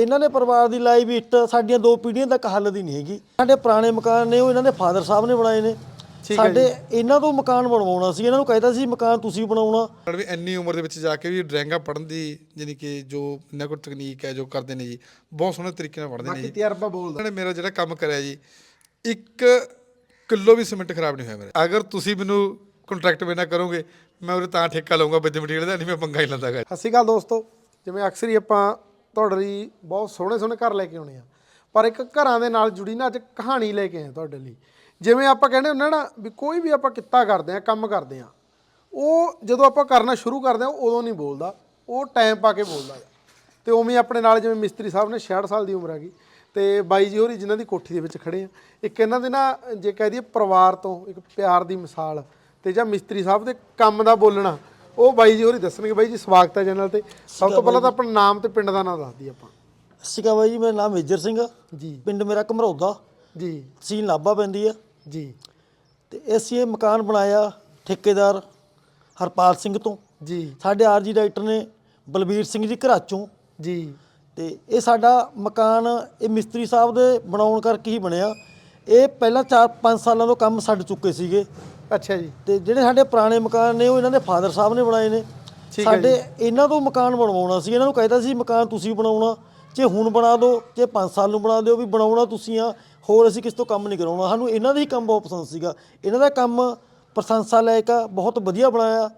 ਇਹਨਾਂ ਨੇ ਪਰਿਵਾਰ ਦੀ ਲਾਈ ਵੀ ਇੱਟ ਸਾਡੀਆਂ ਦੋ ਪੀੜ੍ਹੀਆਂ ਤੱਕ ਹੱਲ ਦੀ ਨਹੀਂ ਹੈਗੀ। ਸਾਡੇ ਪੁਰਾਣੇ ਮਕਾਨ ਨੇ ਉਹ ਇਹਨਾਂ ਦੇ ਫਾਦਰ ਸਾਹਿਬ ਨੇ ਬਣਾਏ ਨੇ। ਸਾਡੇ ਇਹਨਾਂ ਤੋਂ ਮਕਾਨ ਬਣਵਾਉਣਾ ਸੀ ਇਹਨਾਂ ਨੂੰ ਕਹਿੰਦਾ ਸੀ ਮਕਾਨ ਤੁਸੀਂ ਬਣਾਉਣਾ। ਪਰ ਵੀ ਇੰਨੀ ਉਮਰ ਦੇ ਵਿੱਚ ਜਾ ਕੇ ਵੀ ਡਰਾਇੰਗਾਂ ਪੜਨ ਦੀ ਯਾਨੀ ਕਿ ਜੋ ਇਹਨਾਂ ਕੋਲ ਤਕਨੀਕ ਹੈ ਜੋ ਕਰਦੇ ਨੇ ਜੀ ਬਹੁਤ ਸੋਹਣੇ ਤਰੀਕੇ ਨਾਲ ਪੜਦੇ ਨੇ ਬਾਕੀ ਜੀ। ਤਜਰਬਾ ਬੋਲਦਾ। ਨੇ ਮੇਰਾ ਜਿਹੜਾ ਕੰਮ ਕਰਿਆ ਜੀ ਇੱਕ ਕਿਲੋ ਵੀ ਸੀਮੈਂਟ ਖਰਾਬ ਨਹੀਂ ਹੋਇਆ ਮੇਰਾ। ਅਗਰ ਤੁਸੀਂ ਮੈਨੂੰ ਕੰਟਰੈਕਟ ਬਿਨਾ ਕਰੋਗੇ ਮੈਂ ਉਹਦੇ ਤਾਂ ਠੇਕਾ ਲਵਾਂਗਾ ਬਿੱਦ ਮਟੀਰੀਅਲ ਦਾ ਨਹੀਂ ਮੈਂ ਪੰਗਾ ਹੀ ਲੈਂਦਾਗਾ ਸਤਿ ਸ਼੍ਰੀ ਅਕਾਲ ਦੋਸਤੋ ਜਿਵੇਂ ਅਕਸਰ ਹੀ ਆਪਾਂ ਤੁਹਾਡੇ ਲਈ ਬਹੁਤ ਸੋਹਣੇ ਸੋਹਣੇ ਘਰ ਲੈ ਕੇ ਆਉਣੇ ਆ। ਪਰ ਇੱਕ ਘਰਾਂ ਦੇ ਨਾਲ ਜੁੜੀ ਨਾ ਅੱਜ ਕਹਾਣੀ ਲੈ ਕੇ ਆਏ ਤੁਹਾਡੇ ਲਈ। ਜਿਵੇਂ ਆਪਾਂ ਕਹਿੰਦੇ ਹੁੰਦੇ ਨਾ ਵੀ ਕੋਈ ਵੀ ਆਪਾਂ ਕਿੱਤਾ ਕਰਦੇ ਆ, ਕੰਮ ਕਰਦੇ ਆ, ਉਹ ਜਦੋਂ ਆਪਾਂ ਕਰਨਾ ਸ਼ੁਰੂ ਕਰਦੇ ਆ ਉਦੋਂ ਨਹੀਂ ਬੋਲਦਾ। ਉਹ ਟਾਈਮ ਪਾ ਕੇ ਬੋਲਦਾ ਆ। ਤੇ ਉਵੇਂ ਆਪਣੇ ਨਾਲ ਜਿਵੇਂ ਮਿਸਤਰੀ ਸਾਹਿਬ ਨੇ 66 ਸਾਲ ਦੀ ਉਮਰ ਆ ਗਈ ਤੇ ਬਾਈ ਜੀ ਹੋਰੀ ਜਿਨ੍ਹਾਂ ਦੀ ਕੋਠੀ ਦੇ ਵਿੱਚ ਖੜੇ ਆ। ਇੱਕ ਇਹਨਾਂ ਦੇ ਨਾ ਜੇ ਕਹਿ ਦਈਏ ਪਰਿਵਾਰ ਤੋਂ ਇੱਕ ਪਿਆਰ ਦੀ ਮਿਸਾਲ ਤੇ ਜਾਂ ਮਿਸਤਰੀ ਸਾਹਿਬ ਦੇ ਕੰਮ ਦਾ ਬੋਲਣਾ ਉਹ ਬਾਈ ਜੀ ਹੋਰੀ ਦੱਸਣਗੇ ਬਾਈ ਜੀ ਸਵਾਗਤ ਹੈ ਚੈਨਲ ਤੇ। ਸਭ ਤੋਂ ਪਹਿਲਾਂ ਤਾਂ ਆਪਣਾ ਨਾਮ ਤੇ ਪਿੰਡ ਦਾ ਨਾਮ ਦੱਸ ਦਈਏ ਆਪਾਂ। ਸਿਕਾ ਬਾਈ ਜੀ ਮੇਰਾ ਨਾਮ ਮੇਜਰ ਸਿੰਘ। ਜੀ। ਪਿੰਡ ਮੇਰਾ ਘਮਰੌਦਾ। ਜੀ। ਤਹਿਸੀਲ ਨਾਭਾ ਪੈਂਦੀ ਆ। ਜੀ। ਤੇ ਅਸੀਂ ਇਹ ਮਕਾਨ ਬਣਾਇਆ ਠੇਕੇਦਾਰ ਹਰਪਾਲ ਸਿੰਘ ਤੋਂ। ਜੀ। ਸਾਡੇ ਆਰਜੀ ਡਾਇਰੈਕਟਰ ਨੇ ਬਲਬੀਰ ਸਿੰਘ ਜੀ ਘਰਾਚੋਂ ਜੀ। ਤੇ ਇਹ ਸਾਡਾ ਮਕਾਨ ਇਹ ਮਿਸਤਰੀ ਸਾਹਿਬ ਦੇ ਬਣਾਉਣ ਕਰਕੇ ਹੀ ਬਣਿਆ। ਇਹ ਪਹਿਲਾਂ 4-5 ਸਾਲਾਂ ਤੋਂ ਕੰਮ ਛੱਡ ਚੁੱਕੇ ਸੀਗੇ। ਅੱਛਾ ਜੀ। ਤੇ ਜਿਹੜੇ ਸਾਡੇ ਪੁਰਾਣੇ ਮਕਾਨ ਨੇ ਉਹ ਇਹਨਾਂ ਦੇ ਫਾਦਰ ਸਾਹਿਬ ਨੇ ਬਣਾਏ ਨੇ। ਸਾਡੇ ਇਹਨਾਂ ਤੋਂ ਮਕਾਨ ਬਣਵਾਉਣਾ ਸੀ। ਇਹਨਾਂ ਨੂੰ ਕਹਿੰਦਾ ਸੀ ਮਕਾਨ ਤੁਸੀਂ ਬਣਾਉਣਾ। ਜੇ ਹੁਣ ਬਣਾ ਦਿਓ ਜੇ 5 ਸਾਲ ਨੂੰ ਬਣਾ ਦਿਓ ਵੀ ਬਣਾਉਣਾ ਤੁਸੀਂ ਆ ਹੋਰ ਅਸੀਂ ਕਿਸ ਤੋਂ ਕੰਮ ਨਹੀਂ ਕਰਾਉਣਾ। ਸਾਨੂੰ ਇਹਨਾਂ ਦਾ ਹੀ ਕੰਮ ਬਹੁਤ ਪਸੰਦ ਸੀਗਾ। ਇਹਨਾਂ ਦਾ ਕੰਮ ਪ੍ਰਸ਼ੰਸਾ ਲਾਇਕ ਆ ਬਹੁਤ ਵਧੀਆ ਬਣਾਇਆ।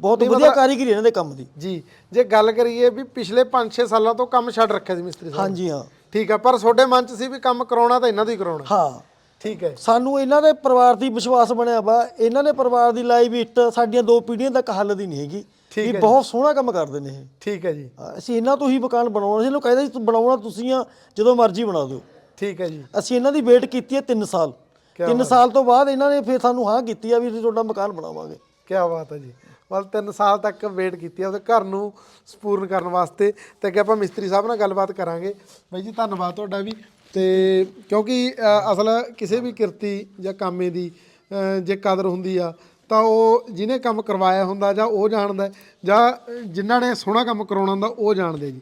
ਬਹੁਤ ਵਧੀਆ ਕਾਰੀਗਰੀ ਇਹਨਾਂ ਦੇ ਕੰਮ ਦੀ। ਜੀ ਜੇ ਗੱਲ ਕਰੀਏ ਵੀ ਪਿਛਲੇ 5-6 ਸਾਲਾਂ ਤੋਂ ਕੰਮ ਛੱਡ ਰੱਖਿਆ ਸੀ ਮਿਸਤਰੀ ਸਾਹਿਬ। ਹਾਂਜੀ ਹਾਂ। ਠੀਕ ਆ ਪਰ ਤੁਹਾਡੇ ਮਨ 'ਚ ਸੀ ਵੀ ਕੰਮ ਕਰਾਉਣਾ ਤਾਂ ਇਹਨਾਂ ਤੋਂ ਹੀ ਕਰਾਉਣਾ। ਹਾਂ। ਠੀਕ ਹੈ ਸਾਨੂੰ ਇਹਨਾਂ ਦੇ ਪਰਿਵਾਰ ਦੀ ਵਿਸ਼ਵਾਸ ਬਣਿਆ ਵਾ। ਇਹਨਾਂ ਨੇ ਪਰਿਵਾਰ ਦੀ ਲਾਈ ਵੀ ਇੱਟ ਸਾਡੀਆਂ ਦੋ ਪੀੜ੍ਹੀਆਂ ਤੱਕ ਹੱਲ ਦੀ ਨਹੀਂ ਹੈਗੀ। ਵੀ ਬਹੁਤ ਸੋਹਣਾ ਕੰਮ ਕਰਦੇ ਨੇ ਇਹ। ਠੀਕ ਹੈ ਜੀ। ਅਸੀਂ ਇਹਨਾਂ ਤੋਂ ਹੀ ਮਕਾਨ ਬਣਾਉਣਾ ਸੀ ਇਹਨੂੰ ਕਹਿੰਦਾ ਸੀ ਬਣਾਉਣਾ ਤੁਸੀਂ ਆ ਜਦੋਂ ਮਰਜ਼ੀ ਬਣਾ ਦਿਓ। ਠੀਕ ਹੈ ਜੀ। ਅਸੀਂ ਇਹਨਾਂ ਦੀ ਵੇਟ ਕੀਤੀ ਹੈ 3 ਸਾਲ। 3 ਸਾਲ ਤੋਂ ਬਾਅਦ ਇਹਨਾਂ ਨੇ ਫਿਰ ਸਾਨੂੰ ਹਾਂ ਕੀਤੀ ਆ ਵੀ ਅਸੀਂ ਤੁਹਾਡਾ ਮਕਾਨ ਬਣਾਵਾਂਗੇ। ਕੀ ਬਾਤ ਹੈ ਜੀ। ਮਤਲਬ 3 ਸਾਲ ਤੱਕ ਵੇਟ ਕੀਤੀ ਆ ਉਹਦੇ ਘਰ ਨੂੰ ਸਪੂਰਨ ਕਰਨ ਵਾਸਤੇ। ਤੇ ਅੱਗੇ ਆਪਾਂ ਮਿਸਤਰੀ ਸਾਹਿਬ ਨਾਲ ਗੱਲਬਾਤ ਕਰਾਂਗੇ। ਬਾਈ ਜੀ ਧੰਨਵਾਦ ਤੁਹਾਡਾ ਵੀ। ਤੇ ਕਿਉਂਕਿ ਅ, ਅਸਲ ਕਿਸੇ ਵੀ ਕਿਰਤੀ ਜਾਂ ਕਾਮੇ ਦੀ ਅ, ਜੇ ਕਦਰ ਹੁੰਦੀ ਆ ਤਾਂ ਉਹ ਜਿਹਨੇ ਕੰਮ ਕਰਵਾਇਆ ਹੁੰਦਾ ਜਾਂ ਉਹ ਜਾਣਦਾ ਹੈ, ਜਾਂ ਜਿਨ੍ਹਾਂ ਨੇ ਸੋਹਣਾ ਕੰਮ ਕਰਾਉਣਾ ਹੁੰਦਾ ਉਹ ਜਾਣਦੇ ਜੀ।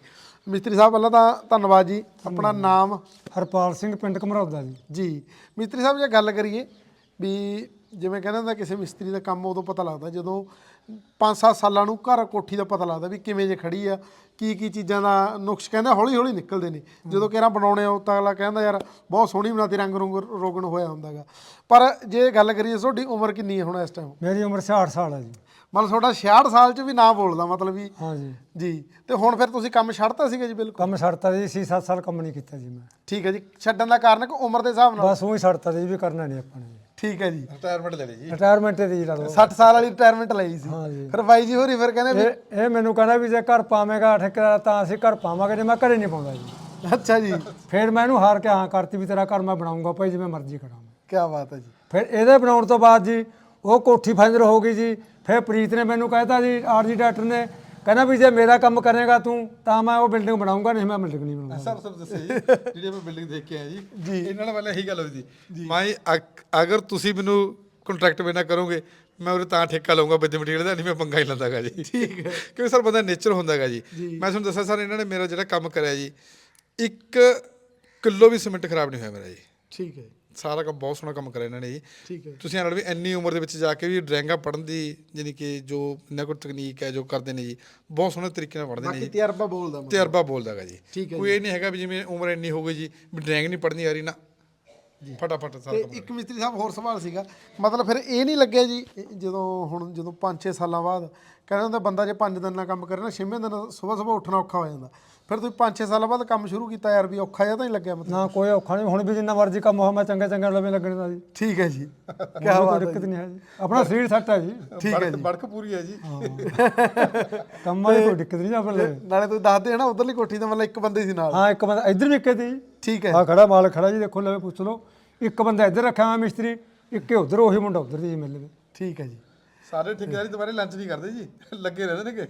ਮਿਸਤਰੀ ਸਾਹਿਬ ਪਹਿਲਾਂ ਤਾਂ ਧੰਨਵਾਦ ਜੀ। ਆਪਣਾ ਨਾਮ? ਹਰਪਾਲ ਸਿੰਘ ਪਿੰਡ ਘਮਰੌਦਾ ਜੀ। ਜੀ। ਮਿਸਤਰੀ ਸਾਹਿਬ ਜੇ ਗੱਲ ਕਰੀਏ ਵੀ ਜਿਵੇਂ ਕਹਿੰਦੇ ਹੁੰਦਾ ਕਿਸੇ ਮਿਸਤਰੀ ਦਾ ਕੰਮ ਉਦੋਂ ਪਤਾ ਲੱਗਦਾ ਜਦੋਂ 5-7 ਸਾਲਾਂ ਨੂੰ ਘਰ ਕੋਠੀ ਦਾ ਪਤਾ ਲੱਗਦਾ ਵੀ ਕਿਵੇਂ ਜੇ ਖੜੀ ਆ ਕੀ ਕੀ ਚੀਜ਼ਾਂ ਦਾ ਨੁਕਸ ਕਹਿੰਦੇ ਹੌਲੀ ਹੌਲੀ ਨਿਕਲਦੇ ਨੇ। ਜਦੋਂ ਕਿਹੜਾ ਬਣਾਉਣੇ ਆ ਤਾਂ ਅਗਲਾ ਕਹਿੰਦਾ ਯਾਰ ਬਹੁਤ ਸੋਹਣੀ ਬਣਾਤੀ ਰੰਗ ਰੁੰਗ ਰੋਗਣ ਹੋਇਆ ਹੁੰਦਾਗਾ ਪਰ ਜੇ ਗੱਲ ਕਰੀਏ ਤੁਹਾਡੀ ਉਮਰ ਕਿੰਨੀ ਹੈ ਹੁਣ ਇਸ ਟਾਈਮ ਮੇਰੀ ਉਮਰ 66 ਸਾਲ ਹੈ ਜੀ। ਮਤਲਬ ਤੁਹਾਡਾ 66 ਸਾਲ ਚ ਵੀ ਨਾ ਬੋਲਦਾ ਮਤਲਬ ਵੀ ਹਾਂ ਜੀ। ਜੀ ਤੇ ਹੁਣ ਫਿਰ ਤੁਸੀਂ ਕੰਮ ਛੱਡਤਾ ਸੀਗਾ ਜੀ ਬਿਲਕੁਲ? ਕੰਮ ਛੱਡਤਾ ਜੀ 6-7 ਸਾਲ ਕੰਮ ਨਹੀਂ ਕੀਤਾ ਜੀ ਮੈਂ। ਠੀਕ ਹੈ ਜੀ ਛੱਡਣ ਦਾ ਕਾਰਨ ਕਿ ਉਮਰ ਦੇ ਹਿਸਾਬ ਨਾਲ? ਬਸ ਉਹੀ ਛੱਡਤਾ ਜੀ ਵੀ ਕਰਨਾ ਨਹੀਂ ਆਪਾਂ ਨੇ। ਠੀਕ ਹੈ ਜੀ। ਰਿਟਾਇਰਮੈਂਟ ਲੈ ਲਈ ਜੀ। ਰਿਟਾਇਰਮੈਂਟ ਦੀ ਲਾ ਲਓ। 60 ਸਾਲ ਵਾਲੀ ਰਿਟਾਇਰਮੈਂਟ ਲਈ ਸੀ। ਹਾਂ ਜੀ। ਫਿਰ ਬਾਈ ਜੀ ਹੋਰੀ ਫਿਰ ਕਹਿੰਦੇ ਵੀ ਇਹ ਇਹ ਮੈਨੂੰ ਕਹਿੰਦਾ ਵੀ ਜੇ ਘਰ ਪਾਵੇਂਗਾ ਠੇਕੇਦਾਰ ਤਾਂ ਅਸੀਂ ਘਰ ਪਾਵਾਂਗੇ ਜੇ ਮੈਂ ਘਰੇ ਨਹੀਂ ਪਾਉਂਦਾ ਜੀ। ਅੱਛਾ ਜੀ। ਫਿਰ ਮੈਂ ਇਹਨੂੰ ਹਾਰ ਕੇ ਹਾਂ ਕਰਤੀ ਵੀ ਤੇਰਾ ਘਰ ਮੈਂ ਬਣਾਉਂਗਾ ਭਾਈ ਜਿਵੇਂ ਮਰਜ਼ੀ ਕਰਾਂਗਾ ਕੀ ਬਾਤ ਹੈ ਜੀ। ਫਿਰ ਇਹਦੇ ਬਣਾਉਣ ਤੋਂ ਬਾਅਦ ਜੀ ਉਹ ਕੋਠੀ ਫਾਈਨਲ ਹੋ ਗਈ ਜੀ। ਫਿਰ ਪ੍ਰੀਤ ਨੇ ਮੈਨੂੰ ਕਹਿਤਾ ਜੀ ਆਰਜੀ ਡਾਕਟਰ ਨੇ ਕਹਿੰਦਾ ਵੀ ਜੇ ਮੇਰਾ ਕੰਮ ਕਰੇਗਾ ਤੂੰ ਤਾਂ ਮੈਂ ਉਹ ਬਿਲਡਿੰਗ ਬਣਾਉਂਗਾ ਨਹੀਂ ਮੈਂ ਬਿਲਡਿੰਗ ਨਹੀਂ ਬਣਾਉਂਗਾ ਸਰ ਸਰ ਦੱਸੇ ਜੀ ਜਿਹੜੀ ਆਪਾਂ ਬਿਲਡਿੰਗ ਦੇਖ ਕੇ ਆਏ ਜੀ ਇਹਨਾਂ ਨਾਲ ਪਹਿਲਾਂ ਇਹੀ ਗੱਲ ਹੋਈ ਸੀ। ਮੈਂ ਅਗ- ਅਗਰ ਤੁਸੀਂ ਮੈਨੂੰ ਕੰਟਰੈਕਟ ਬਿਨਾ ਕਰੋਗੇ ਮੈਂ ਉਹਦੇ ਤਾਂ ਠੇਕਾ ਲਵਾਂਗਾ ਬਿੱਦ ਮਟੀਰੀਅਲ ਦਾ ਨਹੀਂ ਮੈਂ ਪੰਗਾ ਹੀ ਲੈਂਦਾਗਾ ਜੀ। ਠੀਕ ਹੈ। ਕਿਉਂਕਿ ਸਰ ਬੰਦਾ ਨੇਚਰ ਹੁੰਦਾਗਾ ਜੀ। ਮੈਂ ਤੁਹਾਨੂੰ ਦੱਸਿਆ ਸਰ ਇਹਨਾਂ ਨੇ ਮੇਰਾ ਜਿਹੜਾ ਕੰਮ ਕਰਿਆ ਜੀ ਇੱਕ ਕਿਲੋ ਵੀ ਸੀਮੈਂਟ ਖਰਾਬ ਨਹੀਂ ਹੋਇਆ ਮੇਰਾ ਜੀ। ਠੀਕ ਹੈ। ਸਾਰਾ ਕੰਮ ਬਹੁਤ ਸੋਹਣਾ ਕੰਮ ਕਰਿਆ ਇਹਨਾਂ ਨੇ ਜੀ। ਠੀਕ ਹੈ। ਤੁਸੀਂ ਨਾਲ ਵੀ ਇੰਨੀ ਉਮਰ ਦੇ ਵਿੱਚ ਜਾ ਕੇ ਵੀ ਡਰਾਇੰਗਾਂ ਪੜਨ ਦੀ ਯਾਨੀ ਕਿ ਜੋ ਇਹਨਾਂ ਕੋਲ ਤਕਨੀਕ ਹੈ ਜੋ ਕਰਦੇ ਨੇ ਜੀ ਬਹੁਤ ਸੋਹਣੇ ਤਰੀਕੇ ਨਾਲ ਪੜਦੇ ਨੇ ਬਾਕੀ ਜੀ। ਤਜਰਬਾ ਬੋਲਦਾ ਮੈਂ ਤਜਰਬਾ ਬੋਲਦਾਗਾ ਜੀ। ਠੀਕ ਹੈ ਕੋਈ ਇਹ ਨਹੀਂ ਹੈਗਾ ਵੀ ਜਿਵੇਂ ਉਮਰ ਇੰਨੀ ਹੋ ਗਈ ਜੀ ਵੀ ਡਰਾਇੰਗ ਨਹੀਂ ਪੜਨੀ ਆ ਰਹੀ ਨਾ। ਫਟਾਫਟ ਸਾਰਾ ਤੇ ਇੱਕ ਮਿਸਤਰੀ ਸਾਹਿਬ ਹੋਰ ਸਵਾਲ ਸੀਗਾ। ਮਤਲਬ ਫਿਰ ਇਹ ਨਹੀਂ ਲੱਗਿਆ ਜੀ ਜਦੋਂ ਹੁਣ ਜਦੋਂ 5-6 ਸਾਲਾਂ ਬਾਅਦ ਕਹਿੰਦੇ ਹੁੰਦਾ ਬੰਦਾ ਜੇ 5 ਦਿਨ ਨਾਲ ਕੰਮ ਕਰੇ ਨਾ 6ਵੇਂ ਦਿਨ ਸਵੇਰ ਸਵੇਰ ਉੱਠਣਾ ਔਖਾ ਹੋ ਜਾਂਦਾ। ਫਿਰ ਤੁਸੀਂ 5-6 ਸਾਲਾਂ ਬਾਅਦ ਕੰਮ ਸ਼ੁਰੂ ਕੀਤਾ ਯਾਰ ਵੀ ਔਖਾ ਜਿਹਾ ਤਾਂ ਨਹੀਂ ਲੱਗਿਆ ਮਤਲਬ? ਨਾ ਕੋਈ ਔਖਾ ਨਹੀਂ ਹੁਣ ਵੀ ਜਿੰਨਾ ਮਰਜ਼ੀ ਕੰਮ ਹੋਵੇ ਮੈਂ ਚੰਗੇ ਚੰਗੇ ਲਵੇਂ ਲੱਗਣੇ ਦਾ ਜੀ। ਠੀਕ ਹੈ ਜੀ। ਕੀ ਕੋਈ ਦਿੱਕਤ ਨਹੀਂ ਹੈ ਜੀ। ਆਪਣਾ ਸਰੀਰ ਸੱਟ ਹੈ ਜੀ। ਠੀਕ ਹੈ ਜੀ। ਬੜਕ ਪੂਰੀ ਹੈ ਜੀ। ਕੰਮਾਂ ਦੀ ਕੋਈ ਦਿੱਕਤ ਨਹੀਂ ਆਪਣੇ ਲਈ। ਨਾਲੇ ਤੁਸੀਂ ਦੱਸਦੇ ਹੋ ਨਾ ਉਧਰਲੀ ਕੋਠੀ ਦਾ ਮਤਲਬ ਇੱਕ ਬੰਦੇ ਸੀ ਨਾਲ। ਹਾਂ ਇੱਕ ਬੰਦਾ ਇੱਧਰ ਵੀ ਇੱਕੇ ਤੇ ਜੀ। ਠੀਕ ਹੈ। ਆ ਖੜਾ ਮਾਲ ਖੜਾ ਜੀ ਦੇਖੋ ਲਵੇ ਪੁੱਛ ਲਓ। ਇੱਕ ਬੰਦਾ ਇੱਧਰ ਰੱਖਿਆ ਹੋਇਆ ਮਿਸਤਰੀ ਇੱਕੇ ਉਧਰ ਉਹੀ ਮੁੰਡਾ ਉਧਰ ਜੀ ਮਿਲ ਲਵੇ। ਠੀਕ ਹੈ ਜੀ। ਸਾਰੇ ਠੇਕੇਦਾਰੀ ਦੁਬਾਰੇ ਲੰਚ ਨਹੀਂ ਕਰਦੇ ਜੀ, ਲੱਗੇ ਰਹਿੰਦੇ ਨੇਗੇ।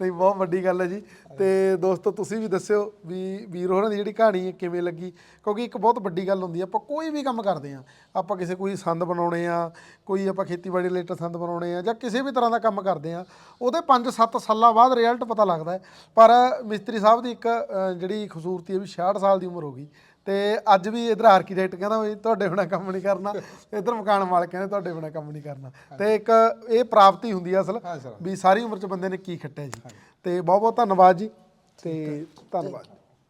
ਨਹੀਂ, ਬਹੁਤ ਵੱਡੀ ਗੱਲ ਹੈ ਜੀ। ਤੇ ਦੋਸਤੋ, ਤੁਸੀਂ ਵੀ ਦੱਸਿਓ ਵੀ ਵੀਰ ਹੋਰਾਂ ਦੀ ਜਿਹੜੀ ਕਹਾਣੀ ਹੈ ਕਿਵੇਂ ਲੱਗੀ? ਕਿਉਂਕਿ ਇੱਕ ਬਹੁਤ ਵੱਡੀ ਗੱਲ ਹੁੰਦੀ ਹੈ, ਆਪਾਂ ਕੋਈ ਵੀ ਕੰਮ ਕਰਦੇ ਆ ਆਪਾਂ ਕਿਸੇ ਕੋਈ ਸੰਦ ਬਣਾਉਣੇ ਆ, ਕੋਈ ਆਪਾਂ ਖੇਤੀਬਾੜੀ ਰਿਲੇਟਡ ਸੰਦ ਬਣਾਉਣੇ ਆ ਜਾਂ ਕਿਸੇ ਵੀ ਤਰ੍ਹਾਂ ਦਾ ਕੰਮ ਕਰਦੇ ਆ ਉਹਦੇ 5-7 ਸਾਲਾਂ ਬਾਅਦ ਰਿਜ਼ਲਟ ਪਤਾ ਲੱਗਦਾ ਪਰ ਮਿਸਤਰੀ ਸਾਹਿਬ ਦੀ ਇੱਕ ਜਿਹੜੀ ਖੂਬਸੂਰਤੀ ਹੈ ਵੀ 66 ਸਾਲ ਦੀ ਉਮਰ ਹੋ ਗਈ। ਤੇ ਅੱਜ ਵੀ ਇਧਰ ਆਰਕੀਟੈਕਟ ਕਹਿੰਦਾ ਵੀ ਤੁਹਾਡੇ ਬਿਨਾ ਕੰਮ ਨਹੀਂ ਕਰਨਾ। ਇਧਰ ਮਕਾਨ ਮਾਲਕ ਕਹਿੰਦੇ ਤੁਹਾਡੇ ਬਿਨਾ ਕੰਮ ਨਹੀਂ ਕਰਨਾ। ਤੇ ਇੱਕ ਇਹ ਪ੍ਰਾਪਤੀ ਹੁੰਦੀ ਹੈ ਅਸਲ ਵੀ ਸਾਰੀ ਉਮਰ ਚ ਬੰਦੇ ਨੇ ਕੀ ਖੱਟਿਆ ਜੀ। ਤੇ ਬਹੁਤ ਬਹੁਤ ਧੰਨਵਾਦ ਜੀ। ਤੇ ਧੰਨਵਾਦ।